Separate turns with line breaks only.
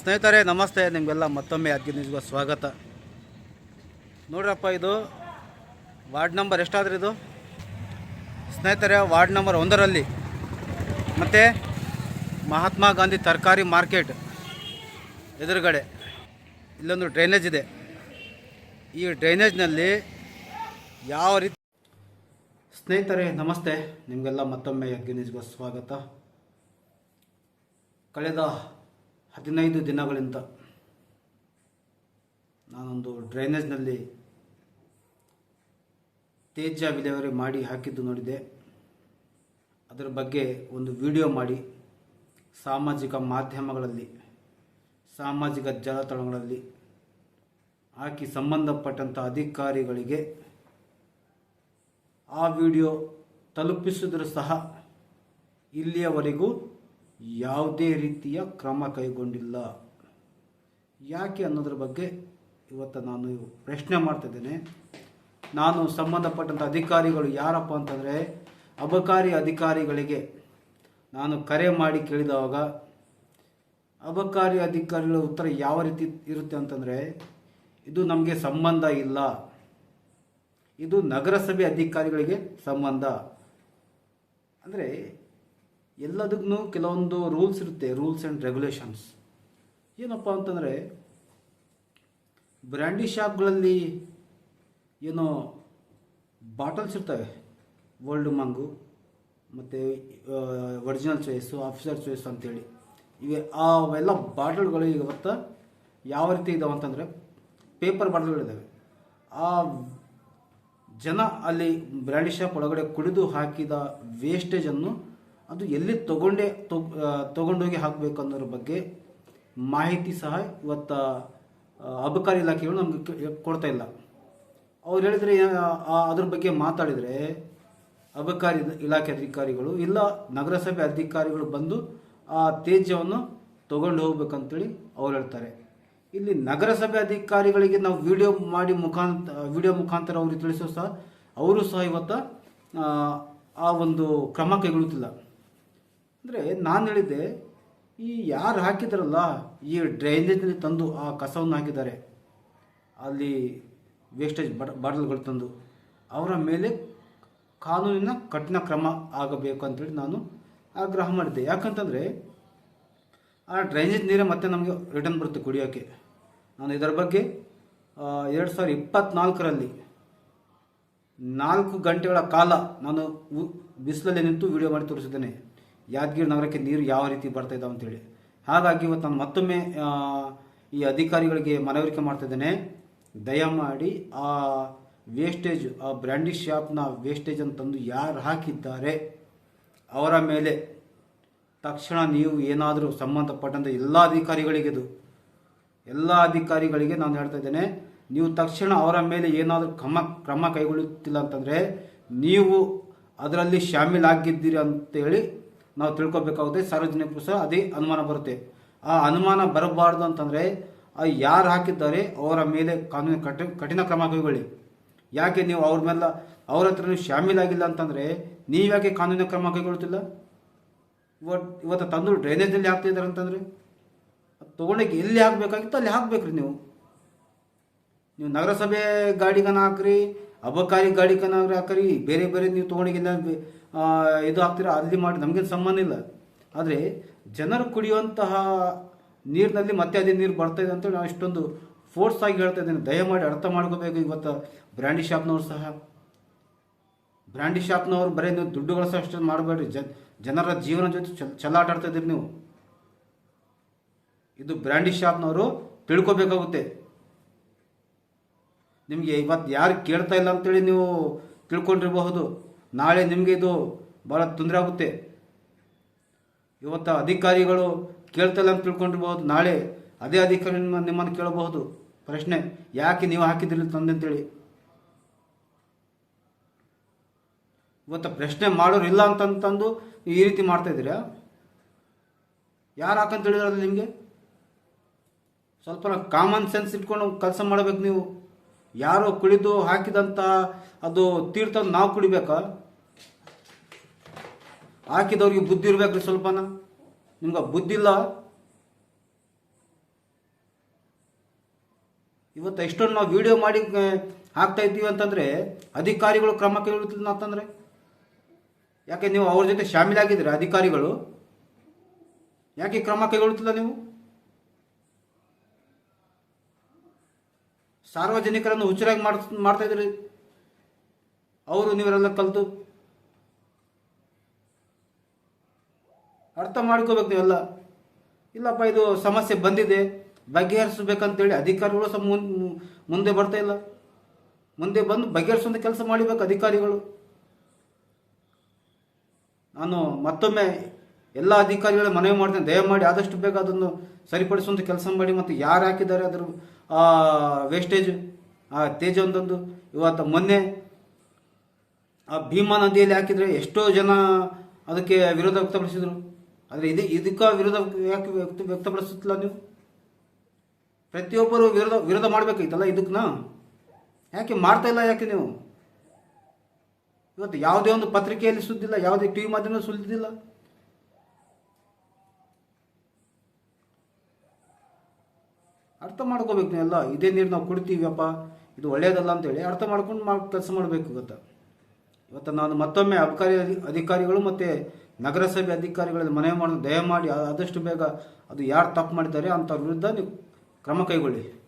ಸ್ನೇಹಿತರೆ, ನಮಸ್ತೆ. ನಿಮಗೆಲ್ಲ ಮತ್ತೊಮ್ಮೆ ಅದಕ್ಕೆ ನಿಜವಾಗ ಸ್ವಾಗತ. ನೋಡ್ರಪ್ಪ, ಇದು ವಾರ್ಡ್ ನಂಬರ್ ಎಷ್ಟಾದ್ರೆ ಇದು? ಸ್ನೇಹಿತರೆ, ವಾರ್ಡ್ ನಂಬರ್ ಒಂದರಲ್ಲಿ ಮತ್ತು ಮಹಾತ್ಮ ಗಾಂಧಿ ತರಕಾರಿ ಮಾರ್ಕೆಟ್ ಎದುರುಗಡೆ ಇಲ್ಲೊಂದು ಡ್ರೈನೇಜ್ ಇದೆ. ಈ ಡ್ರೈನೇಜ್ನಲ್ಲಿ ಯಾವ ರೀತಿ ಸ್ನೇಹಿತರೆ, ನಮಸ್ತೆ. ನಿಮಗೆಲ್ಲ ಮತ್ತೊಮ್ಮೆ ನಿಜವಾಗ ಸ್ವಾಗತ. ಕಳೆದ ಹದಿನೈದು ದಿನಗಳಿಂದ ನಾನೊಂದು ಡ್ರೈನೇಜ್ನಲ್ಲಿ ತ್ಯಾಜ್ಯ ವಿಲೇವಾರಿ ಮಾಡಿ ಹಾಕಿದ್ದು ನೋಡಿದೆ. ಅದರ ಬಗ್ಗೆ ಒಂದು ವಿಡಿಯೋ ಮಾಡಿ ಸಾಮಾಜಿಕ ಮಾಧ್ಯಮಗಳಲ್ಲಿ, ಸಾಮಾಜಿಕ ಜಾಲತಾಣಗಳಲ್ಲಿ ಹಾಕಿ ಸಂಬಂಧಪಟ್ಟಂಥ ಅಧಿಕಾರಿಗಳಿಗೆ ಆ ವಿಡಿಯೋ ತಲುಪಿಸಿದರೂ ಸಹ ಇಲ್ಲಿಯವರೆಗೂ ಯಾವುದೇ ರೀತಿಯ ಕ್ರಮ ಕೈಗೊಂಡಿಲ್ಲ. ಯಾಕೆ ಅನ್ನೋದ್ರ ಬಗ್ಗೆ ಇವತ್ತು ನಾನು ಪ್ರಶ್ನೆ ಮಾಡ್ತಿದ್ದೇನೆ ನಾನು ಸಂಬಂಧಪಟ್ಟಂಥ ಅಧಿಕಾರಿಗಳು ಯಾರಪ್ಪ ಅಂತಂದರೆ, ಅಬಕಾರಿ ಅಧಿಕಾರಿಗಳಿಗೆ ನಾನು ಕರೆ ಮಾಡಿ ಕೇಳಿದವಾಗ, ಅಬಕಾರಿ ಅಧಿಕಾರಿಗಳ ಉತ್ತರ ಯಾವ ರೀತಿ ಇರುತ್ತೆ ಅಂತಂದರೆ, ಇದು ನಮಗೆ ಸಂಬಂಧ ಇಲ್ಲ. ಇದು ನಗರಸಭೆ ಅಧಿಕಾರಿಗಳಿಗೆ ಸಂಬಂಧ. ಅಂದರೆ ಎಲ್ಲದಕ್ಕೂ ಕೆಲವೊಂದು ರೂಲ್ಸ್ ಇರುತ್ತೆ, ರೂಲ್ಸ್ ಆ್ಯಂಡ್ ರೆಗ್ಯುಲೇಷನ್ಸ್. ಏನಪ್ಪ ಅಂತಂದರೆ, ಬ್ರ್ಯಾಂಡಿ ಶಾಪ್ಗಳಲ್ಲಿ ಏನೋ ಬಾಟಲ್ಸ್ ಇರ್ತವೆ, ವರ್ಲ್ಡ್ ಮಂಗು ಮತ್ತು ಒರಿಜಿನಲ್ ಚಾಯ್ಸು, ಆಫೀಸರ್ ಚಾಯ್ಸ್ ಅಂತೇಳಿ. ಇವೆ, ಅವೆಲ್ಲ ಬಾಟಲ್ಗಳು ಇವತ್ತು ಯಾವ ರೀತಿ ಇದಾವೆ ಅಂತಂದರೆ, ಪೇಪರ್ ಬಾಟಲ್ಗಳಿದ್ದಾವೆ ಆ ಜನ ಅಲ್ಲಿ ಬ್ರ್ಯಾಂಡಿ ಶಾಪ್ ಒಳಗಡೆ ಕುಡಿದು ಹಾಕಿದ ವೇಸ್ಟೇಜನ್ನು ಅದು ಎಲ್ಲಿ ತಗೊಂಡೇ ತಗೊಂಡೋಗಿ ಹಾಕಬೇಕು ಅನ್ನೋದ್ರ ಬಗ್ಗೆ ಮಾಹಿತಿ ಸಹ ಇವತ್ತು ಅಬಕಾರಿ ಇಲಾಖೆಗಳು ನಮಗೆ ಕೊಡ್ತಾ ಇಲ್ಲ. ಅವ್ರು ಹೇಳಿದರೆ ಅದ್ರ ಬಗ್ಗೆ ಮಾತಾಡಿದರೆ ಅಬಕಾರಿ ಇಲಾಖೆ ಅಧಿಕಾರಿಗಳು ಇಲ್ಲ, ನಗರಸಭೆ ಅಧಿಕಾರಿಗಳು ಬಂದು ಆ ತೇಜ್ಯವನ್ನು ತಗೊಂಡು ಹೋಗ್ಬೇಕಂತೇಳಿ ಅವ್ರು ಹೇಳ್ತಾರೆ. ಇಲ್ಲಿ ನಗರಸಭೆ ಅಧಿಕಾರಿಗಳಿಗೆ ನಾವು ವಿಡಿಯೋ ಮಾಡಿ ಮುಖಾಂತರ ವಿಡಿಯೋ ಮುಖಾಂತರ ಅವ್ರಿಗೆ ತಿಳಿಸೋ ಸಹ, ಅವರು ಸಹ ಇವತ್ತು ಆ ಒಂದು ಕ್ರಮ ಕೈಗೊಳ್ಳುತ್ತಿಲ್ಲ. ಅಂದರೆ ನಾನು ಹೇಳಿದ್ದೆ, ಈ ಯಾರು ಹಾಕಿದ್ರಲ್ಲ, ಈ ಡ್ರೈನೇಜ್ನಲ್ಲಿ ತಂದು ಆ ಕಸವನ್ನು ಹಾಕಿದ್ದಾರೆ, ಅಲ್ಲಿ ವೇಸ್ಟೇಜ್ ಬಟ್ ಬಾಟಲ್ಗಳು ತಂದು, ಅವರ ಮೇಲೆ ಕಾನೂನಿನ ಕಠಿಣ ಕ್ರಮ ಆಗಬೇಕು ಅಂತೇಳಿ ನಾನು ಆಗ್ರಹ ಮಾಡಿದ್ದೆ. ಯಾಕಂತಂದರೆ, ಆ ಡ್ರೈನೇಜ್ ನೀರೇ ಮತ್ತೆ ನಮಗೆ ರಿಟರ್ನ್ ಬರುತ್ತೆ ಕುಡಿಯೋಕ್ಕೆ ನಾನು ಇದರ ಬಗ್ಗೆ ಎರಡು ಸಾವಿರದ ಇಪ್ಪತ್ತ್ನಾಲ್ಕರಲ್ಲಿ ನಾಲ್ಕು ಗಂಟೆಗಳ ಕಾಲ ನಾನು ಬಿಸಿಲಲ್ಲಿ ನಿಂತು ವಿಡಿಯೋ ಮಾಡಿ ತೋರಿಸಿದ್ದೇನೆ. ಯಾದಗಿರಿ ನಗರಕ್ಕೆ ನೀರು ಯಾವ ರೀತಿ ಬರ್ತಾ ಇದ್ದಾವೆ ಅಂತೇಳಿ. ಹಾಗಾಗಿ ಇವತ್ತು ನಾನು ಮತ್ತೊಮ್ಮೆ ಈ ಅಧಿಕಾರಿಗಳಿಗೆ ಮನವರಿಕೆ ಮಾಡ್ತಿದ್ದೇನೆ ದಯಮಾಡಿ ಆ ವೇಸ್ಟೇಜ್ ಆ ಬ್ರ್ಯಾಂಡಿ ಶಾಪ್ನ ವೇಸ್ಟೇಜನ್ನು ತಂದು ಯಾರು ಹಾಕಿದ್ದಾರೆ, ಅವರ ಮೇಲೆ ತಕ್ಷಣ ನೀವು ಏನಾದರೂ ಸಂಬಂಧಪಟ್ಟಂಥ ಎಲ್ಲ ಅಧಿಕಾರಿಗಳಿಗೆ ಇದು, ಎಲ್ಲ ಅಧಿಕಾರಿಗಳಿಗೆ ನಾನು ಹೇಳ್ತಾ ಇದ್ದೇನೆ. ನೀವು ತಕ್ಷಣ ಅವರ ಮೇಲೆ ಏನಾದರೂ ಕ್ರಮ ಕ್ರಮ ಕೈಗೊಳ್ಳುತ್ತಿಲ್ಲ ಅಂತಂದರೆ ನೀವು ಅದರಲ್ಲಿ ಶಾಮೀಲಾಗಿದ್ದೀರಿ ಅಂತೇಳಿ ನಾವು ತಿಳ್ಕೊಬೇಕಾಗುತ್ತೆ. ಸಾರ್ವಜನಿಕರು ಸಹ ಅದೇ ಅನುಮಾನ ಬರುತ್ತೆ. ಆ ಅನುಮಾನ ಬರಬಾರ್ದು ಅಂತಂದರೆ ಯಾರು ಹಾಕಿದ್ದಾರೆ ಅವರ ಮೇಲೆ ಕಾನೂನು ಕಠಿ, ಕಠಿಣ ಕ್ರಮ ಕೈಗೊಳ್ಳಿ. ಯಾಕೆ ನೀವು ಅವ್ರ ಮೇಲೆ, ಅವ್ರ ಹತ್ರ ನೀವು ಶಾಮೀಲಾಗಿಲ್ಲ ಅಂತಂದರೆ ನೀವ್ಯಾಕೆ ಕಾನೂನಿನ ಕ್ರಮ ಕೈಗೊಳ್ಳುತ್ತಿಲ್ಲ? ಇವತ್ತು ಇವತ್ತು ತಂದು ಡ್ರೈನೇಜಲ್ಲಿ ಹಾಕ್ತಾ ಇದ್ದಾರೆ ಅಂತಂದರೆ ತೊಗೊಂಡೋಗಿ ಎಲ್ಲಿ ಹಾಕಬೇಕಾಗಿತ್ತು ಅಲ್ಲಿ ಹಾಕ್ಬೇಕ್ರಿ ನೀವು. ನೀವು ನಗರಸಭೆ ಗಾಡಿಗನ ಹಾಕ್ರಿ, ಅಬಕಾರಿ ಗಾಡಿಗನ ಹಾಕ್ರಿ, ಬೇರೆ ಬೇರೆ ನೀವು ತೊಗೊಂಡೋಗಿಲ್ಲ ಇದು ಹಾಕ್ತೀರಾ? ಅಲ್ಲಿ ಮಾಡಿ ನಮಗೇನು ಸಂಬಂಧ ಇಲ್ಲ. ಆದರೆ ಜನರು ಕುಡಿಯುವಂತಹ ನೀರಿನಲ್ಲಿ ಮತ್ತೆ ಅದೇ ನೀರು ಬರ್ತಾಯಿದೆ ಅಂತೇಳಿ ನಾವು ಇಷ್ಟೊಂದು ಫೋರ್ಸ್ ಆಗಿ ಹೇಳ್ತಾ ಇದ್ದೇನೆ. ದಯಮಾಡಿ ಅರ್ಥ ಮಾಡ್ಕೋಬೇಕು ಇವತ್ತು ಬ್ರ್ಯಾಂಡಿ ಶಾಪ್ನವ್ರು ಸಹ. ಬ್ರ್ಯಾಂಡಿ ಶಾಪ್ನವ್ರು ಬರೀ ನೀವು ದುಡ್ಡುಗಳು ಸಹ ಅಷ್ಟೊಂದು ಮಾಡಬೇಡ್ರಿ. ಜನರ ಜೀವನ ಜೊತೆ ಚಲ್ಲ ಆಟಾಡ್ತಾ ಆಡ್ತಾ ಇದ್ದೀರಿ ನೀವು. ಇದು ಬ್ರ್ಯಾಂಡಿ ಶಾಪ್ನವರು ತಿಳ್ಕೊಬೇಕಾಗುತ್ತೆ. ನಿಮಗೆ ಇವತ್ತು ಯಾರು ಕೇಳ್ತಾ ಇಲ್ಲ ಅಂತೇಳಿ ನೀವು ತಿಳ್ಕೊಂಡಿರಬಹುದು. ನಾಳೆ ನಿಮಗೆ ಇದು ಭಾಳ ತೊಂದರೆ ಆಗುತ್ತೆ. ಇವತ್ತು ಅಧಿಕಾರಿಗಳು ಕೇಳ್ತಲ್ಲ ಅಂತ ತಿಳ್ಕೊಂಡಿರ್ಬೋದು. ನಾಳೆ ಅದೇ ಅಧಿಕಾರಿ ನಿಮ್ಮ ನಿಮ್ಮನ್ನು ಕೇಳಬಹುದು. ಪ್ರಶ್ನೆ, ಯಾಕೆ ನೀವು ಹಾಕಿದ್ರಿ ತಂದೆ ಅಂತೇಳಿ. ಇವತ್ತು ಪ್ರಶ್ನೆ ಮಾಡೋರು ಇಲ್ಲ ಅಂತಂತಂದು ಈ ರೀತಿ ಮಾಡ್ತಾ ಇದ್ದೀರ? ಯಾರು ಹಾಕಂತ ಹೇಳಿದ್ರಲ್ಲ ನಿಮಗೆ? ಸ್ವಲ್ಪ ಕಾಮನ್ ಸೆನ್ಸ್ ಇಟ್ಕೊಂಡು ಕೆಲಸ ಮಾಡಬೇಕು ನೀವು. ಯಾರೋ ಕುಡಿದು ಹಾಕಿದಂಥ ಅದು ತೀರ್ಥ ನಾವು ಕುಡಿಬೇಕಾ? ಹಾಕಿದವ್ರಿಗೆ ಬುದ್ಧಿ ಇರ್ಬೇಕ್ರಿ ಸ್ವಲ್ಪನ. ನಿಮ್ಗೆ ಬುದ್ಧಿ ಇಲ್ಲ. ಇವತ್ತು ಎಷ್ಟೊಂದು ನಾವು ವಿಡಿಯೋ ಮಾಡಿ ಹಾಕ್ತಾ ಇದ್ದೀವಿ ಅಂತಂದರೆ ಅಧಿಕಾರಿಗಳು ಕ್ರಮ ಕೈಗೊಳ್ಳುತ್ತಿಲ್ಲ ಅಂತಂದರೆ ಯಾಕೆ ನೀವು ಅವ್ರ ಜೊತೆ ಶಾಮೀಲಾಗಿದ್ದೀರಾ ಅಧಿಕಾರಿಗಳು? ಯಾಕೆ ಕ್ರಮ ಕೈಗೊಳ್ಳುತ್ತಿಲ್ಲ ನೀವು? ಸಾರ್ವಜನಿಕರನ್ನು ಹುಚ್ಚರಾಗಿ ಮಾಡ್ ಮಾಡ್ತಾ ಇದ್ರಿ ಅವರು ನೀವರೆಲ್ಲ ಕಲಿತು. ಅರ್ಥ ಮಾಡ್ಕೋಬೇಕು ನೀವೆಲ್ಲ. ಇಲ್ಲಪ್ಪ, ಇದು ಸಮಸ್ಯೆ ಬಂದಿದೆ. ಬಗೆಹರಿಸ್ಬೇಕಂತೇಳಿ ಅಧಿಕಾರಿಗಳು ಸಹ ಮುಂದೆ ಬರ್ತಾ ಇಲ್ಲ. ಮುಂದೆ ಬಂದು ಬಗೆಹರಿಸುವಂಥ ಕೆಲಸ ಮಾಡಬೇಕು ಅಧಿಕಾರಿಗಳು. ನಾನು ಮತ್ತೊಮ್ಮೆ ಎಲ್ಲ ಅಧಿಕಾರಿಗಳ ಮನವಿ ಮಾಡ್ತೇನೆ. ದಯಮಾಡಿ ಆದಷ್ಟು ಬೇಗ ಅದನ್ನು ಸರಿಪಡಿಸುವಂಥ ಕೆಲಸ ಮಾಡಿ ಮತ್ತು ಯಾರು ಹಾಕಿದ್ದಾರೆ ಅದರ ವೇಸ್ಟೇಜ್ ಆ ತೇಜ ಒಂದೊಂದು ಇವತ್ತು ಮೊನ್ನೆ ಆ ಭೀಮಾ ನದಿಯಲ್ಲಿ ಹಾಕಿದರೆ ಎಷ್ಟೋ ಜನ ಅದಕ್ಕೆ ವಿರೋಧ ವ್ಯಕ್ತಪಡಿಸಿದರು. ಆದರೆ ಇದೇ ಇದಕ್ಕೆ ವಿರೋಧ ಯಾಕೆ ವ್ಯಕ್ತ ವ್ಯಕ್ತಪಡಿಸುತ್ತಿಲ್ಲ ನೀವು? ಪ್ರತಿಯೊಬ್ಬರು ವಿರೋಧ ವಿರೋಧ ಮಾಡಬೇಕಾಗಿತ್ತಲ್ಲ ಇದಕ್ಕನ್ನ ಯಾಕೆ ಮಾಡ್ತಾ ಇಲ್ಲ ಯಾಕೆ ನೀವು? ಇವತ್ತು ಯಾವುದೇ ಒಂದು ಪತ್ರಿಕೆಯಲ್ಲಿ ಸುದ್ದಿಲ್ಲ, ಯಾವುದೇ ಟಿ ವಿ ಮಾಧ್ಯಮ ಸುದ್ದಿಲ್ಲ. ಅರ್ಥ ಮಾಡ್ಕೋಬೇಕು ನೀವೆಲ್ಲ ಇದೇ ನೀರು ನಾವು ಕುಡಿತೀವಪ್ಪ, ಇದು ಒಳ್ಳೆಯದಲ್ಲ ಅಂತೇಳಿ ಅರ್ಥ ಮಾಡ್ಕೊಂಡು ಮಾಡಿ ಕೆಲಸ ಮಾಡಬೇಕು ಇವತ್ತು. ಇವತ್ತು ನಾನು ಮತ್ತೊಮ್ಮೆ ಅಬಕಾರಿ ಅಧಿ- ಅಧಿಕಾರಿಗಳು ಮತ್ತು ನಗರಸಭೆ ಅಧಿಕಾರಿಗಳಲ್ಲಿ ಮನವಿ ಮಾಡೋದು ದಯಮಾಡಿ ಆದಷ್ಟು ಬೇಗ ಅದು ಯಾರು ತಪ್ಪು ಮಾಡಿದ್ದಾರೆ ಅಂಥವ್ರ ವಿರುದ್ಧ ನೀವು ಕ್ರಮ ಕೈಗೊಳ್ಳಿ.